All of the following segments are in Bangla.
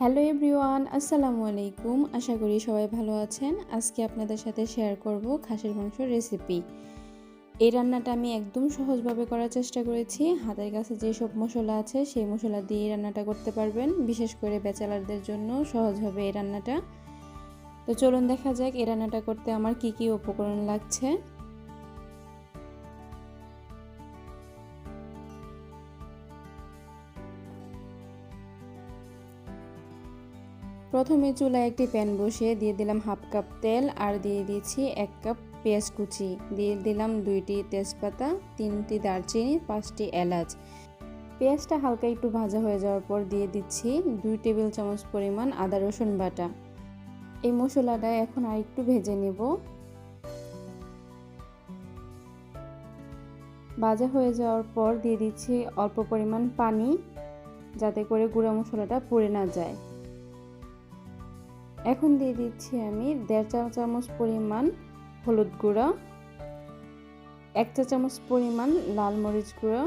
হ্যালো এভরিওয়ান, আসসালামু আলাইকুম। আশা করি সবাই ভালো আছেন। আজকে আপনাদের সাথে শেয়ার করব খাসির মাংস রেসিপি এই রান্নাটা আমি একদম সহজভাবে করার চেষ্টা করেছি। হাতের কাছে যেসব মশলা আছে, সেই মশলা দিয়ে রান্নাটা করতে পারবেন। বিশেষ করে ব্যাচেলারদের জন্য সহজ হবে এই রান্নাটা। তো চলুন দেখা যাক এই রান্নাটা করতে আমার কি কি উপকরণ লাগছে। প্রথমে চুলায় একটি প্যান বসিয়ে দিয়ে দিলাম হাফ কাপ তেল আর দিয়ে দিয়েছি এক কাপ পেঁয়াজ কুচি। দিয়ে দিলাম দুইটি তেজপাতা, তিনটি দারচিনি, পাঁচটি এলাচ। পেঁয়াজটা হালকা একটু ভাজা হয়ে যাওয়ার পর দিয়ে দিচ্ছি দুই টেবিল চামচ পরিমাণ আদা রসুন বাটা। এই মশলাটা এখন আর একটু ভেজে নেব। ভাজা হয়ে যাওয়ার পর দিয়ে দিচ্ছি অল্প পরিমাণ পানি, যাতে করে গুঁড়া মশলাটা পুড়ে না যায়। এখন দিয়ে দিচ্ছি আমি দেড় চা চামচ পরিমাণ হলুদ গুঁড়ো, এক চা চামচ পরিমাণ লাল মরিচ গুঁড়া,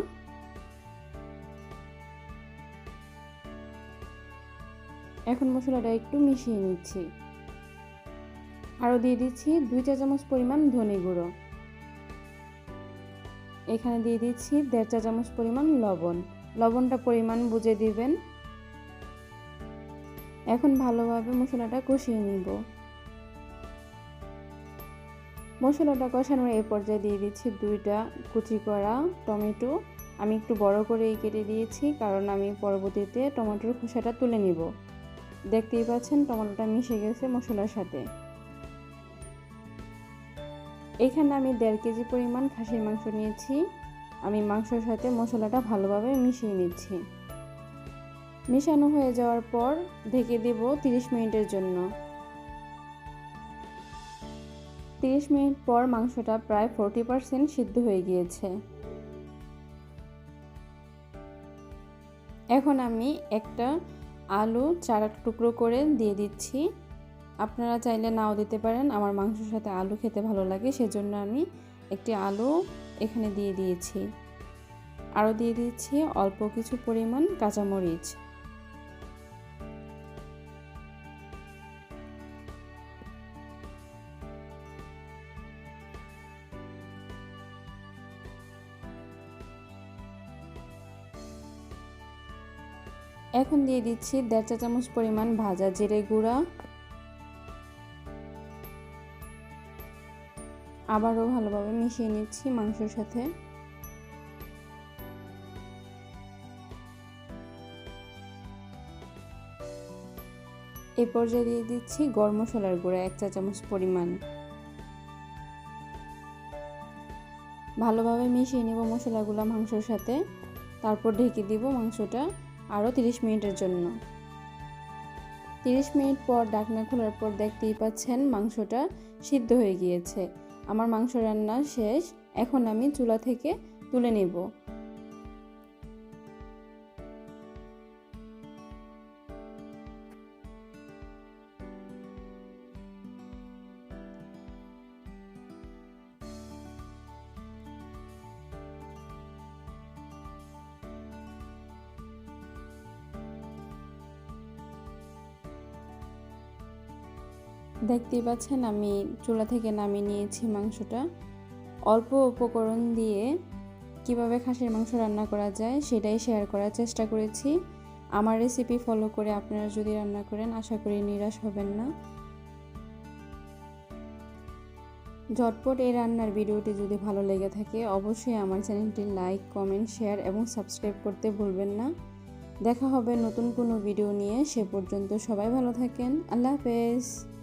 এখন মশলাটা একটু মিশিয়ে নিচ্ছি। আরও দিয়ে দিচ্ছি দুই চা চামচ পরিমাণ ধনে গুঁড়ো। এখানে দিয়ে দিচ্ছি দেড় চা চামচ পরিমাণ লবণ। লবণটা পরিমাণ বুঝে দিবেন। এখন ভালোভাবে মশলাটা কষিয়ে নিব। মশলাটা কষানোর এই পর্যায়ে দিয়ে দিচ্ছি দুইটা কুচি করা টমেটো। আমি একটু বড় করেই কেটে দিয়েছি, কারণ আমি পরবর্তীতে টমেটোর খোসাটা তুলে নিব। দেখতেই পাচ্ছেন টমেটোটা মিশে গেছে মশলার সাথে। এখানে আমি দেড় কেজি পরিমাণ খাসির মাংস নিয়েছি। আমি মাংসের সাথে মশলাটা ভালোভাবে মিশিয়ে নিচ্ছি। মেশানো হয়ে যাওয়ার পর ঢেকে দেব 30 মিনিটের জন্য। 30 মিনিট পর মাংসটা প্রায় ফোরটি পারসেন্ট সিদ্ধ হয়ে গিয়েছে। এখন আমি একটা আলু চারা টুকরো করে দিয়ে দিচ্ছি। আপনারা চাইলে নাও দিতে পারেন, আমার মাংসের সাথে আলু খেতে ভালো লাগে, সেজন্য আমি একটি আলু এখানে দিয়ে দিয়েছি। আরও দিয়ে দিচ্ছি অল্প কিছু পরিমাণ কাঁচামরিচ। এখন দিয়ে দিচ্ছি দেড় চা চামচ পরিমাণ ভাজা জিরে গুঁড়া। আবারও ভালোভাবে মিশিয়ে নিচ্ছি মাংসের সাথে। এই পর্যায়ে দিয়ে দিচ্ছি গরম মশলার গুঁড়া এক চা চামচ পরিমাণ। ভালোভাবে মিশিয়ে নিব মশলাগুলো মাংসের সাথে। তারপর ঢেকে দিব মাংসটা। আরও 30 মিনিটের জন্য। 30 মিনিট পর ডাকনা খোলার পর দেখতেই পাচ্ছেন মাংসটা সিদ্ধ হয়ে গিয়েছে। আমার মাংস রান্না শেষ, এখন আমি চুলা থেকে তুলে নেব। দেখতেই পাচ্ছেন আমি চুলা থেকে নামিয়ে নিয়েছি মাংসটা। অল্প উপকরণ দিয়ে কীভাবে খাসির মাংস রান্না করা যায় সেটাই শেয়ার করার চেষ্টা করেছি। আমার রেসিপি ফলো করে আপনারা যদি রান্না করেন, আশা করি নিরাশ হবেন না। ঝটপট এই রান্নার ভিডিওটি যদি ভালো লেগে থাকে, অবশ্যই আমার চ্যানেলটি লাইক কমেন্ট শেয়ার এবং সাবস্ক্রাইব করতে ভুলবেন না। দেখা হবে নতুন কোনো ভিডিও নিয়ে। সে পর্যন্ত সবাই ভালো থাকেন। আল্লাহ হাফেজ।